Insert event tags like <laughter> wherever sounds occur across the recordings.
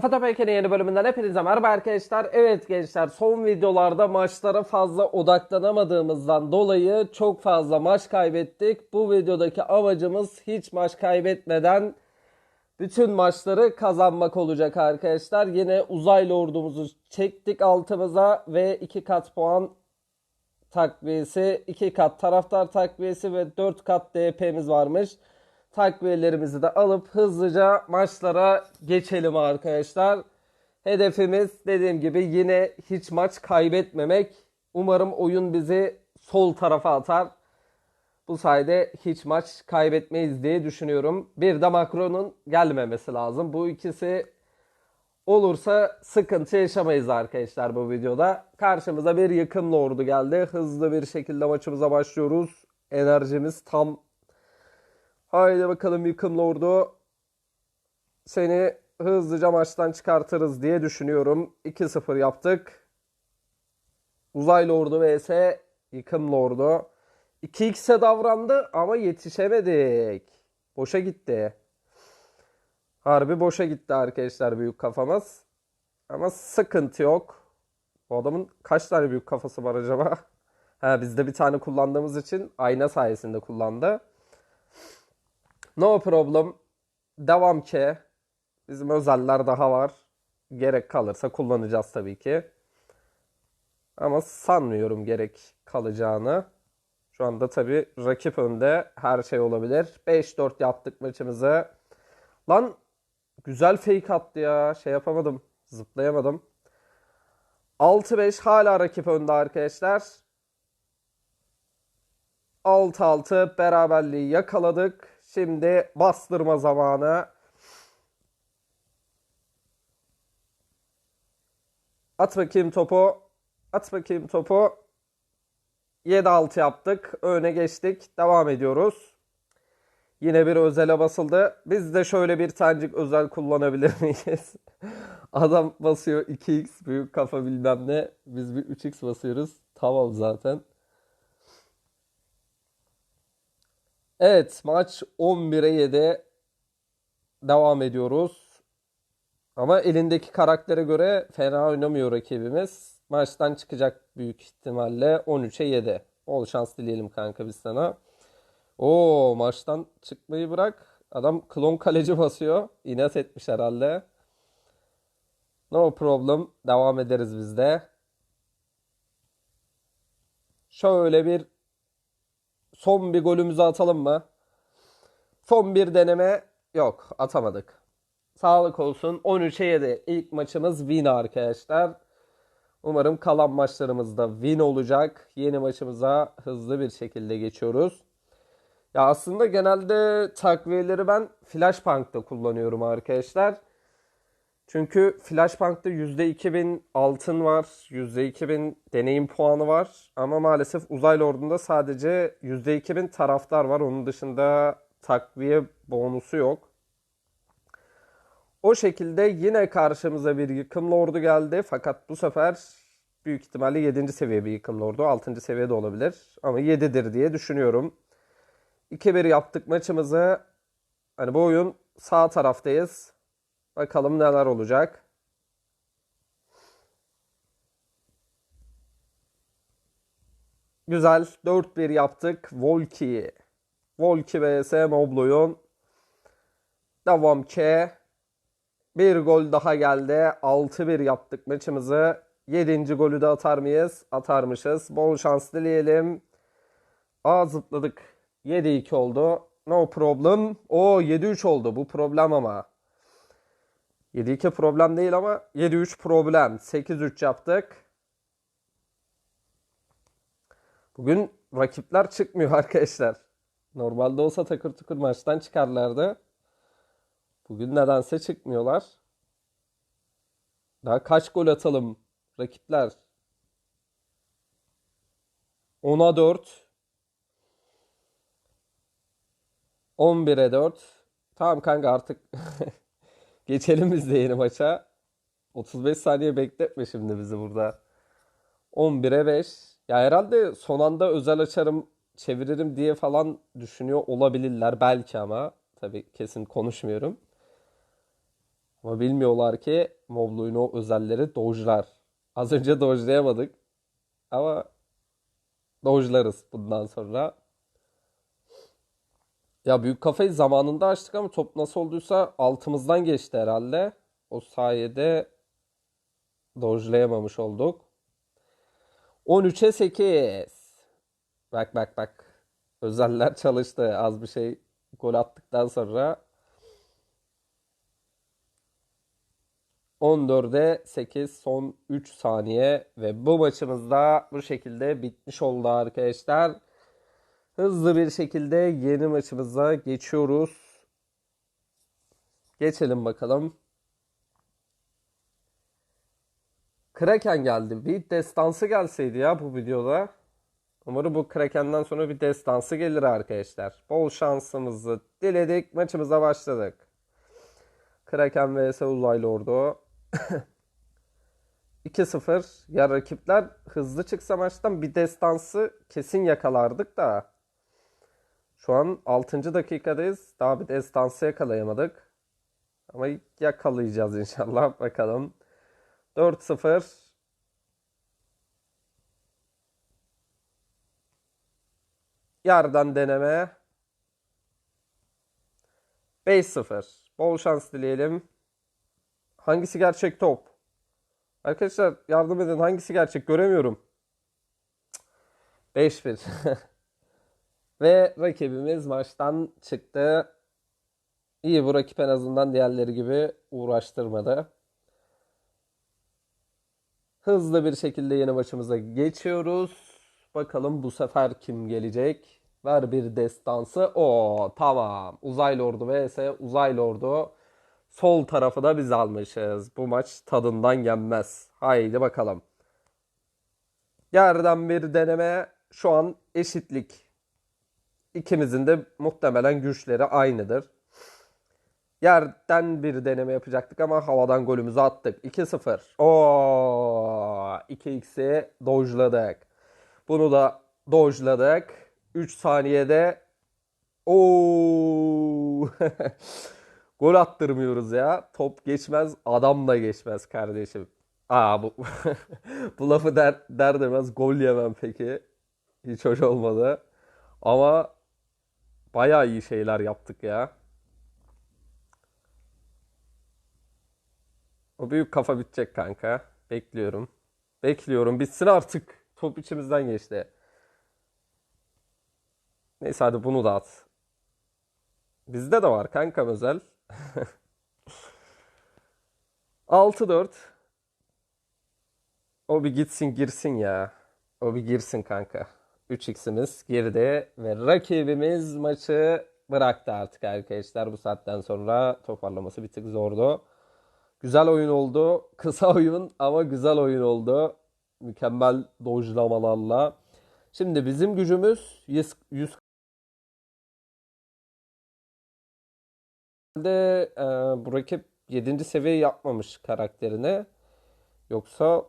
Kafa Peker'in yeni bölümünden hepinize merhaba arkadaşlar. Evet gençler son videolarda maçlara fazla odaklanamadığımızdan dolayı çok fazla maç kaybettik. Bu videodaki amacımız hiç maç kaybetmeden bütün maçları kazanmak olacak arkadaşlar. Yine uzaylı ordumuzu çektik altımıza ve 2 kat puan takviyesi, 2 kat taraftar takviyesi ve 4 kat DP'miz varmış. Takviyelerimizi de alıp hızlıca maçlara geçelim arkadaşlar. Hedefimiz dediğim gibi yine hiç maç kaybetmemek. Umarım oyun bizi sol tarafa atar. Bu sayede hiç maç kaybetmeyiz diye düşünüyorum. Bir de Macron'un gelmemesi lazım. Bu ikisi olursa sıkıntı yaşamayız arkadaşlar bu videoda. Karşımıza bir yıkımlı ordu geldi. Hızlı bir şekilde maçımıza başlıyoruz. Enerjimiz tam. Haydi bakalım yıkımlı ordu. Seni hızlıca maçtan çıkartırız diye düşünüyorum. 2-0 yaptık. Uzaylı ordu vs yıkımlı ordu. 2x'e davrandı ama yetişemedik. Boşa gitti. Harbi boşa gitti arkadaşlar büyük kafamız. Ama sıkıntı yok. Bu adamın kaç tane büyük kafası var acaba? <laughs> Ha bizde bir tane kullandığımız için ayna sayesinde kullandı. No problem. Devam ki. Bizim özeller daha var. Gerek kalırsa kullanacağız tabii ki. Ama sanmıyorum gerek kalacağını. Şu anda tabii rakip önde her şey olabilir. 5-4 yaptık maçımızı. Lan güzel fake attı ya. Şey yapamadım. Zıplayamadım. 6-5 hala rakip önde arkadaşlar. 6-6 beraberliği yakaladık. Şimdi bastırma zamanı. At bakayım topu. At bakayım topu. 7-6 yaptık. Öne geçtik. Devam ediyoruz. Yine bir özele basıldı. Biz de şöyle bir tanecik özel kullanabilir <laughs> miyiz? Adam basıyor 2x büyük kafa bilmem ne. Biz bir 3x basıyoruz. Tamam zaten. Evet maç 11'e 7 devam ediyoruz. Ama elindeki karaktere göre fena oynamıyor rakibimiz. Maçtan çıkacak büyük ihtimalle 13'e 7. Bol şans dileyelim kanka biz sana. Oo maçtan çıkmayı bırak. Adam klon kaleci basıyor. İnat etmiş herhalde. No problem. Devam ederiz biz de. Şöyle bir son bir golümüzü atalım mı? Son bir deneme yok atamadık. Sağlık olsun. 13'e 7 ilk maçımız win arkadaşlar. Umarım kalan maçlarımızda win olacak. Yeni maçımıza hızlı bir şekilde geçiyoruz. Ya aslında genelde takviyeleri ben Flashpunk'ta kullanıyorum arkadaşlar. Çünkü Flashpunk'ta %2000 altın var, %2000 deneyim puanı var. Ama maalesef uzaylı ordunda sadece %2000 taraftar var. Onun dışında takviye bonusu yok. O şekilde yine karşımıza bir yıkımlı ordu geldi. Fakat bu sefer büyük ihtimalle 7. seviye bir yıkımlı ordu. 6. seviyede olabilir. Ama 7'dir diye düşünüyorum. 2-1 yaptık maçımızı. Hani bu oyun sağ taraftayız. Bakalım neler olacak. Güzel. 4-1 yaptık. Volki. Volki vs Mobloy'un. Devam ki. Bir gol daha geldi. 6-1 yaptık maçımızı. 7. golü de atar mıyız? Atarmışız. Bol şans dileyelim. Aa zıpladık. 7-2 oldu. No problem. O 7-3 oldu. Bu problem ama. 7-2 problem değil ama 7-3 problem. 8-3 yaptık. Bugün rakipler çıkmıyor <laughs> arkadaşlar. Normalde olsa takır tukur maçtan çıkarlardı. Bugün nedense çıkmıyorlar. Daha kaç gol atalım rakipler? 10'a 4. 11'e 4. Tamam kanka artık <laughs> geçelim biz de yeni maça. 35 saniye bekletme şimdi bizi burada. 11'e 5. Ya herhalde son anda özel açarım çeviririm diye falan düşünüyor olabilirler belki ama. Tabii kesin konuşmuyorum. Ama bilmiyorlar ki Moblu'nun o özelleri dojlar. Az önce dojlayamadık. Ama dojlarız bundan sonra. Ya büyük kafayı zamanında açtık ama top nasıl olduysa altımızdan geçti herhalde. O sayede dojlayamamış olduk. 13'e 8. Bak bak bak. Özeller çalıştı. Az bir şey gol attıktan sonra 14'e 8 son 3 saniye ve bu maçımız da bu şekilde bitmiş oldu arkadaşlar. Hızlı bir şekilde yeni maçımıza geçiyoruz. Geçelim bakalım. Kraken geldi. Bir destansı gelseydi ya bu videoda. Umarım bu Kraken'den sonra bir destansı gelir arkadaşlar. Bol şansımızı diledik. Maçımıza başladık. Kraken vs Uzaylı Ordu. 2-0. Ya rakipler hızlı çıksa maçtan bir destansı kesin yakalardık da. Şu an 6. dakikadayız. Daha bir destansı yakalayamadık. Ama yakalayacağız inşallah. <laughs> Bakalım. 4-0. Yerden deneme. 5-0. Bol şans dileyelim. Hangisi gerçek top? Arkadaşlar yardım edin. Hangisi gerçek? Göremiyorum. 5-1. <laughs> Ve rakibimiz maçtan çıktı. İyi bu rakip en azından diğerleri gibi uğraştırmadı. Hızlı bir şekilde yeni maçımıza geçiyoruz. Bakalım bu sefer kim gelecek? Ver bir destansı. O tamam. Uzaylı Ordu vs Uzaylı Ordu. Sol tarafı da biz almışız. Bu maç tadından yenmez. Haydi bakalım. Yerden bir deneme. Şu an eşitlik. İkimizin de muhtemelen güçleri aynıdır. Yerden bir deneme yapacaktık ama havadan golümüzü attık. 2-0. Oo, 2x'i dojladık. Bunu da dojladık. 3 saniyede Oo. <laughs> Gol attırmıyoruz ya. Top geçmez, adam da geçmez kardeşim. Aa bu <laughs> bu lafı der, der demez gol yemem peki. Hiç hoş olmadı. Ama bayağı iyi şeyler yaptık ya. O büyük kafa bitecek kanka. Bekliyorum. Bekliyorum. Bitsin artık. Top içimizden geçti. Neyse hadi bunu da at. Bizde de var kankam özel. 6-4. O bir gitsin girsin ya. O bir girsin kanka. 3x'imiz geride ve rakibimiz maçı bıraktı artık arkadaşlar. Bu saatten sonra toparlaması bir tık zordu. Güzel oyun oldu. <laughs> Kısa oyun ama güzel oyun oldu. Mükemmel dojlamalarla. Şimdi bizim gücümüz 100, 100 de e, bu rakip 7. seviye yapmamış karakterine. Yoksa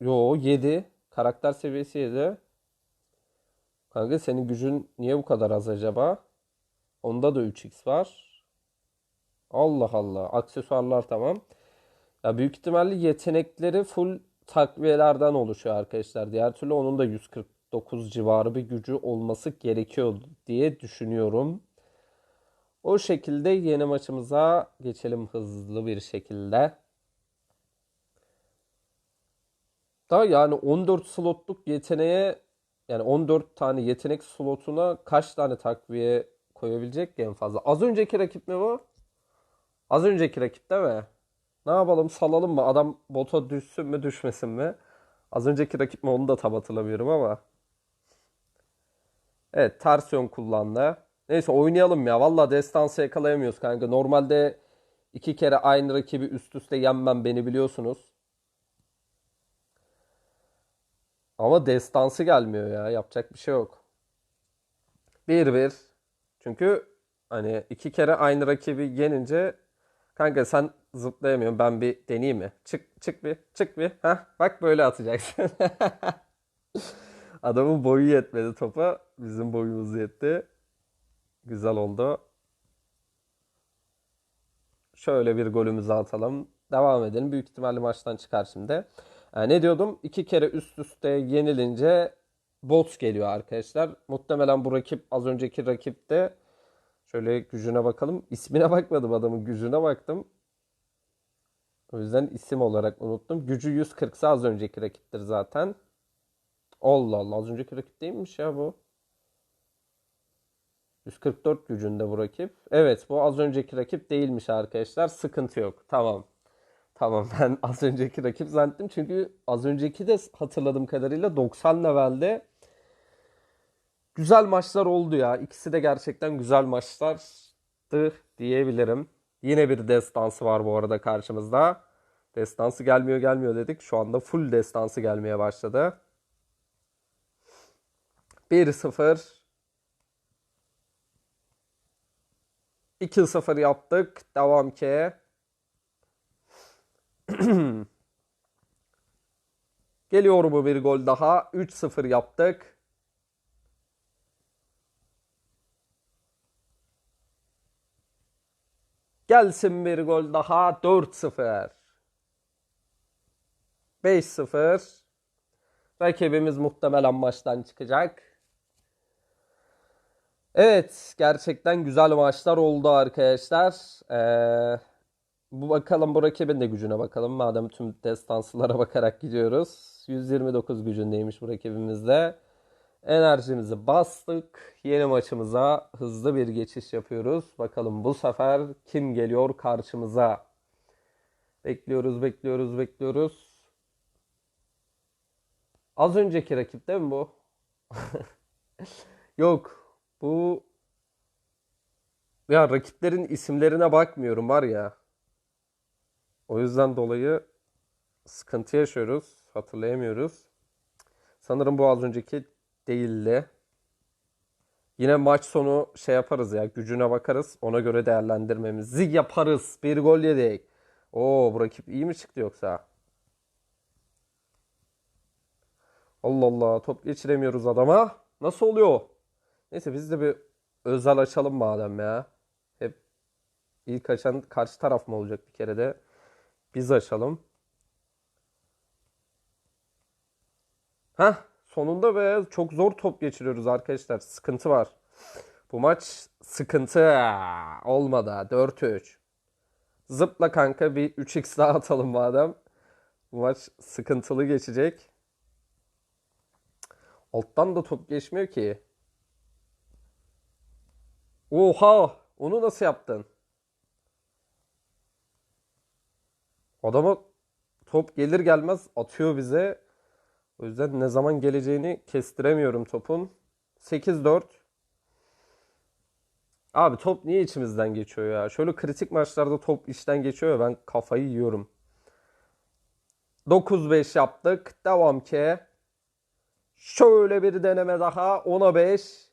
yo 7. Karakter seviyesi 7. Kanka senin gücün niye bu kadar az acaba? Onda da 3x var. Allah Allah. Aksesuarlar tamam. Ya büyük ihtimalle yetenekleri full takviyelerden oluşuyor arkadaşlar. Diğer türlü onun da 149 civarı bir gücü olması gerekiyor diye düşünüyorum. O şekilde yeni maçımıza geçelim hızlı bir şekilde. Da yani 14 slotluk yeteneğe yani 14 tane yetenek slotuna kaç tane takviye koyabilecek ki en fazla? Az önceki rakip mi bu? Az önceki rakip değil mi? Ne yapalım salalım mı? Adam bota düşsün mü düşmesin mi? Az önceki rakip mi onu da tam hatırlamıyorum ama. Evet ters yön kullandı. Neyse oynayalım ya. Valla destansı yakalayamıyoruz kanka. Normalde iki kere aynı rakibi üst üste yenmem beni biliyorsunuz. Ama destansı gelmiyor ya. Yapacak bir şey yok. 1-1. Çünkü hani iki kere aynı rakibi yenince kanka sen zıplayamıyorsun. Ben bir deneyeyim mi? Çık çık bir çık bir. Heh, bak böyle atacaksın. <laughs> Adamın boyu yetmedi topa. Bizim boyumuz yetti. Güzel oldu. Şöyle bir golümüzü atalım. Devam edelim. Büyük ihtimalle maçtan çıkar şimdi. Ee, ne diyordum? İki kere üst üste yenilince bot geliyor arkadaşlar. Muhtemelen bu rakip az önceki rakipte şöyle gücüne bakalım. İsmine <laughs> bakmadım adamın gücüne baktım. O yüzden isim olarak unuttum. Gücü 140 ise az önceki rakiptir zaten. Allah Allah az önceki rakip değilmiş ya bu. 144 gücünde bu rakip. Evet bu az önceki rakip değilmiş arkadaşlar. Sıkıntı yok. Tamam. Tamam <laughs> ben az önceki rakip zannettim. Çünkü az önceki de hatırladığım kadarıyla 90 levelde güzel maçlar oldu ya. İkisi de gerçekten güzel maçlardı diyebilirim. Yine bir destansı var bu arada karşımızda. Destansı gelmiyor gelmiyor dedik. Şu anda full destansı gelmeye başladı. 1-0 2-0 yaptık. Devam ki. <clears throat> Geliyor mu bir gol daha? 3-0 yaptık. Gelsin bir gol daha. 4-0. 5-0. Rakibimiz muhtemelen maçtan çıkacak. Evet, gerçekten güzel maçlar oldu arkadaşlar. Ee, bu bakalım bu rakibin de gücüne bakalım. Madem tüm destansılara <laughs> bakarak gidiyoruz. 129 gücündeymiş bu rakibimizde. Enerjimizi bastık. Yeni maçımıza hızlı bir geçiş yapıyoruz. Bakalım bu sefer kim geliyor karşımıza? Bekliyoruz, bekliyoruz, bekliyoruz. Az önceki rakip değil mi bu? <laughs> Yok. Bu ya rakiplerin isimlerine bakmıyorum var ya. O yüzden dolayı sıkıntı yaşıyoruz. Hatırlayamıyoruz. Sanırım bu az önceki değildi. Yine maç sonu şey yaparız ya gücüne bakarız. Ona göre değerlendirmemizi yaparız. Bir gol yedik. Oo bu rakip iyi mi çıktı yoksa? Allah Allah top geçiremiyoruz adama. Nasıl oluyor? Neyse biz de bir özel açalım madem ya. Hep ilk açan karşı taraf mı olacak bir kere de? Biz açalım. Heh sonunda be çok zor top geçiriyoruz arkadaşlar. Sıkıntı var. Bu maç sıkıntı olmadı. 4-3. Zıpla kanka bir 3x daha atalım madem. Bu maç sıkıntılı geçecek. Alttan da top geçmiyor ki. Oha! Onu nasıl yaptın? Adama top gelir gelmez atıyor bize. O yüzden ne zaman geleceğini kestiremiyorum topun. 8-4. Abi top niye içimizden geçiyor ya? Şöyle kritik maçlarda top içten geçiyor ya ben kafayı yiyorum. 9-5 yaptık. Devam ki. Şöyle bir deneme daha. 10'a 5.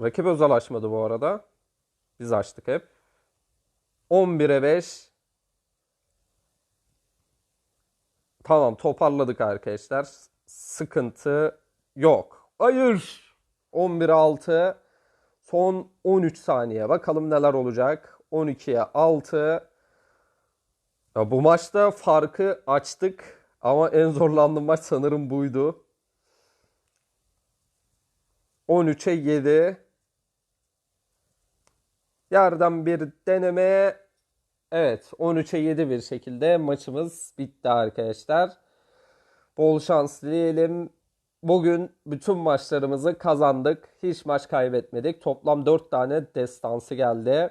Rakip özel açmadı bu arada. Biz açtık hep. 11'e 5. Tamam toparladık arkadaşlar. Sıkıntı yok. Hayır. 11'e 6. Son 13 saniye. Bakalım neler olacak. 12'ye 6. Ya bu maçta farkı açtık. Ama en zorlandığım maç sanırım buydu. 13'e 7. Yerden bir deneme. Evet 13'e 7 bir şekilde maçımız bitti arkadaşlar. Bol şans dileyelim. Bugün bütün maçlarımızı kazandık. Hiç maç kaybetmedik. Toplam 4 tane destansı geldi.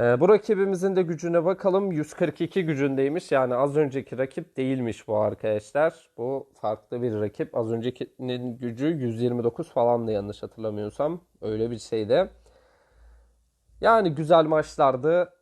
Ee, bu rakibimizin de gücüne bakalım. 142 gücündeymiş. Yani az önceki rakip değilmiş bu arkadaşlar. Bu farklı bir rakip. Az öncekinin gücü 129 falan da yanlış hatırlamıyorsam. Öyle bir şeydi. Yani güzel maçlardı